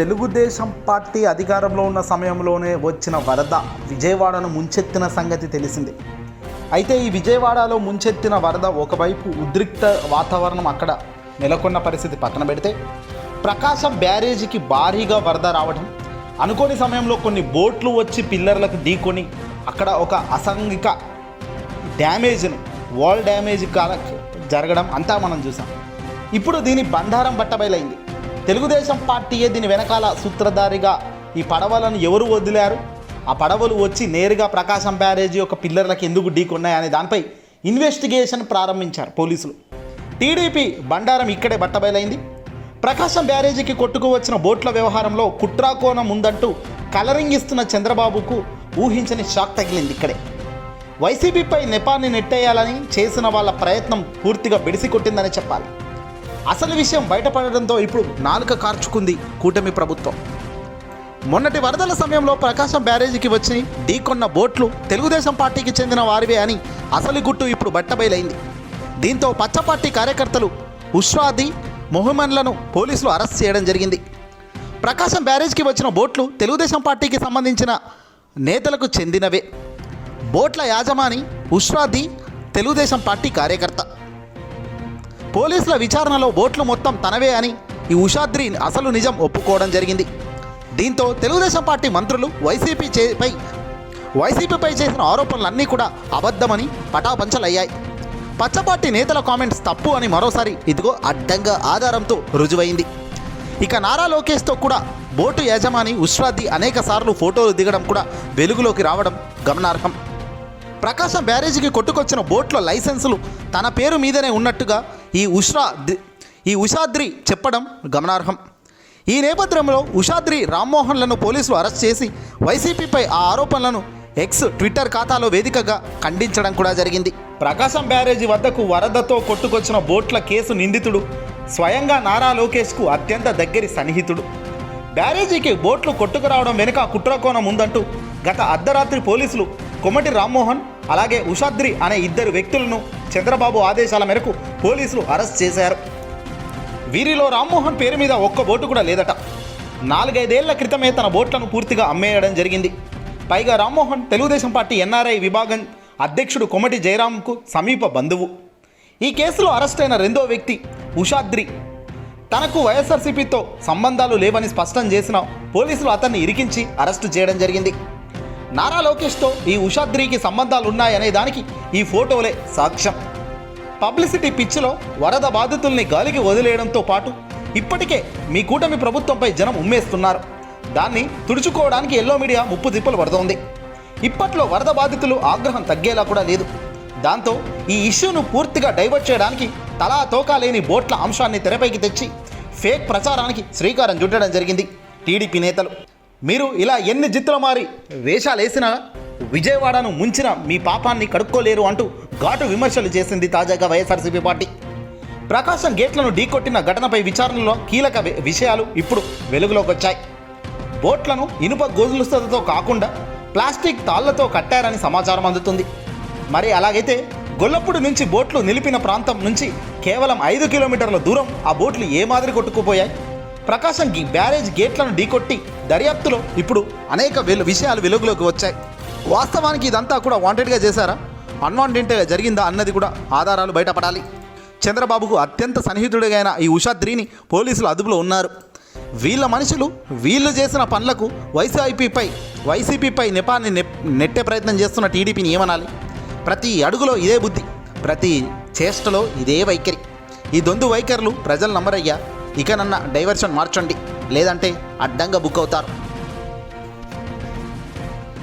Telugu Desam party అధికారంలో ఉన్న సమయంలోనే వచ్చిన వరద విజయవాడను ముంచెత్తిన సంగతి తెలిసిందే. అయితే ఈ విజయవాడలో ముంచెత్తిన వరద ఒకవైపు ఉద్రిక్త వాతావరణం అక్కడ నెలకొన్న పరిస్థితి పక్కన పెడితే ప్రకాశం బ్యారేజీకి భారీగా వరద రావడం అనుకోని సమయంలో కొన్ని బోట్లు వచ్చి పిల్లర్లకు ఢీకొని అక్కడ ఒక అసంఘిక డ్యామేజ్ను వాల్ డ్యామేజ్ కాల జరగడం అంతా మనం చూసాం. ఇప్పుడు దీని బండారం బట్టబయలైంది. తెలుగుదేశం పార్టీయే దీని వెనకాల సూత్రధారిగా ఈ పడవలను ఎవరు వదిలారు? ఆ పడవలు వచ్చి నేరుగా ప్రకాశం బ్యారేజీ యొక్క పిల్లర్లకు ఎందుకు ఢీకొన్నాయనే దానిపై ఇన్వెస్టిగేషన్ ప్రారంభించారు పోలీసులు. టీడీపీ బండారం ఇక్కడే బట్టబయలైంది. ప్రకాశం బ్యారేజీకి కొట్టుకువచ్చిన బోట్ల వ్యవహారంలో కుట్రాకోణం ఉందంటూ కలరింగ్ ఇస్తున్న చంద్రబాబుకు ఊహించని షాక్ తగిలింది ఇక్కడే. వైసీపీపై నెపాన్ని నెట్టేయాలని చేసిన వాళ్ళ ప్రయత్నం పూర్తిగా బెడిసి కొట్టిందని చెప్పాలి. అసలు విషయం బయటపడడంతో ఇప్పుడు నాలుక కార్చుకుంది కూటమి ప్రభుత్వం. మొన్నటి వరదల సమయంలో ప్రకాశం బ్యారేజీకి వచ్చి ఢీకొన్న బోట్లు తెలుగుదేశం పార్టీకి చెందిన వారివే అని అసలు గుట్టు ఇప్పుడు బట్టబయలైంది. దీంతో పచ్చ పార్టీ కార్యకర్తలు ఉష్వాది మొహమన్లను పోలీసులు అరెస్ట్ చేయడం జరిగింది. ప్రకాశం బ్యారేజ్కి వచ్చిన బోట్లు తెలుగుదేశం పార్టీకి సంబంధించిన నేతలకు చెందినవే. బోట్ల యాజమాని ఉష్వాది తెలుగుదేశం పార్టీ కార్యకర్త. పోలీసుల విచారణలో బోట్లు మొత్తం తనవే అని ఈ ఉషాద్రి అసలు నిజం ఒప్పుకోవడం జరిగింది. దీంతో తెలుగుదేశం పార్టీ మంత్రులు వైసీపీ చేపై వైసీపీపై చేసిన ఆరోపణలన్నీ కూడా అబద్ధమని పటాపంచలయ్యాయి. పచ్చపార్టీ నేతల కామెంట్స్ తప్పు అని మరోసారి ఇదిగో అడ్డంగా ఆధారంతో రుజువైంది. ఇక నారా లోకేష్తో కూడా బోటు యజమాని ఉష్రాద్ది అనేక సార్లు ఫోటోలు దిగడం కూడా వెలుగులోకి రావడం గమనార్హం. ప్రకాశం బ్యారేజీకి కొట్టుకొచ్చిన బోట్ల లైసెన్సులు తన పేరు మీదనే ఉన్నట్టుగా ఈ ఉష్రా ఈ ఉషాద్రి చెప్పడం గమనార్హం. ఈ నేపథ్యంలో ఉషాద్రి రామ్మోహన్లను పోలీసులు అరెస్ట్ చేసి వైసీపీపై ఆ ఆరోపణలను ఎక్స్ ట్విట్టర్ ఖాతాలో వేదికగా ఖండించడం కూడా జరిగింది. ప్రకాశం బ్యారేజీ వద్దకు వరదతో కొట్టుకొచ్చిన బోట్ల కేసు నిందితుడు స్వయంగా నారా లోకేష్కు అత్యంత దగ్గరి సన్నిహితుడు. బ్యారేజీకి బోట్లు కొట్టుకురావడం వెనుక కుట్రకోణం ఉందంటూ గత అర్ధరాత్రి పోలీసులు కొమ్మటి రామ్మోహన్ అలాగే ఉషాద్రి అనే ఇద్దరు వ్యక్తులను చంద్రబాబు ఆదేశాల మేరకు పోలీసులు అరెస్ట్ చేశారు. వీరిలో రామ్మోహన్ పేరు మీద ఒక్క బోటు కూడా లేదట. నాలుగైదేళ్ళ క్రితమే తన బోట్లను పూర్తిగా అమ్మేయడం జరిగింది. పైగా రామ్మోహన్ తెలుగుదేశం పార్టీ ఎన్ఆర్ఐ విభాగం అధ్యక్షుడు కొమటి జయరాంకు సమీప బంధువు. ఈ కేసులో అరెస్ట్ అయిన రెండో వ్యక్తి ఉషాద్రి. తనకు వైఎస్ఆర్సీపీతో సంబంధాలు లేవని స్పష్టం చేసిన పోలీసులు అతన్ని ఇరికించి అరెస్టు చేయడం జరిగింది. నారా లోకేష్తో ఈ ఉషాద్రికి సంబంధాలు ఉన్నాయనే దానికి ఈ ఫోటోలే సాక్ష్యం. పబ్లిసిటీ పిచ్చిలో వరద బాధితుల్ని గాలికి వదిలేయడంతో పాటు ఇప్పటికే మీ కూటమి ప్రభుత్వంపై జనం ఉమ్మేస్తున్నారు. దాన్ని తుడుచుకోవడానికి ఎల్లో మీడియా ముప్పు తిప్పలు పడుతోంది. ఇప్పట్లో వరద బాధితులు ఆగ్రహం తగ్గేలా కూడా లేదు. దాంతో ఈ ఇష్యూను పూర్తిగా డైవర్ట్ చేయడానికి తలా తోకా లేని బోట్ల అంశాన్ని తెరపైకి తెచ్చి ఫేక్ ప్రచారానికి శ్రీకారం చుట్టడం జరిగింది టీడీపీ నేతలు. మీరు ఇలా ఎన్ని జిత్తుల మారి వేషాలు వేసినా విజయవాడను ముంచిన మీ పాపాన్ని కడుక్కోలేరు అంటూ ఘాటు విమర్శలు చేసింది తాజాగా వైఎస్ఆర్సీపీ పార్టీ. ప్రకాశం గేట్లను ఢీకొట్టిన ఘటనపై విచారణలో కీలక విషయాలు ఇప్పుడు వెలుగులోకి వచ్చాయి బోట్లను ఇనుప గొలుసులతో కాకుండా ప్లాస్టిక్ తాళ్ళతో కట్టారని సమాచారం అందుతుంది. మరి అలాగైతే గొల్లప్పుడు నుంచి బోట్లు నిలిపిన ప్రాంతం నుంచి కేవలం ఐదు కిలోమీటర్ల దూరం ఆ బోట్లు ఏ మాదిరి కొట్టుకుపోయాయి? ప్రకాశం బ్యారేజ్ గేట్లను ఢీకొట్టి దర్యాప్తులో ఇప్పుడు అనేక వెలు విషయాలు వెలుగులోకి వచ్చాయి. వాస్తవానికి ఇదంతా కూడా వాంటెడ్గా చేశారా? అన్వాంటెడ్గా జరిగిందా అన్నది కూడా ఆధారాలు బయటపడాలి. చంద్రబాబుకు అత్యంత సన్నిహితుడిగైన ఈ ఉషాద్రిని పోలీసులు అదుపులో ఉన్నారు. వీళ్ళ మనుషులు వీళ్ళు చేసిన పనులకు వైసీపీపై వైసీపీపై నెపాన్ని నెట్టే ప్రయత్నం చేస్తున్న టీడీపీని ఏమనాలి? ప్రతి అడుగులో ఇదే బుద్ధి ప్రతి చేష్టలో ఇదే వైఖరి. ఈ దొందు వైఖరులు ప్రజలు నమ్మరయ్యా. ఇక నన్న డైవర్షన్ మార్చండి. లేదంటే అడ్డంగా బుక్ అవుతారు.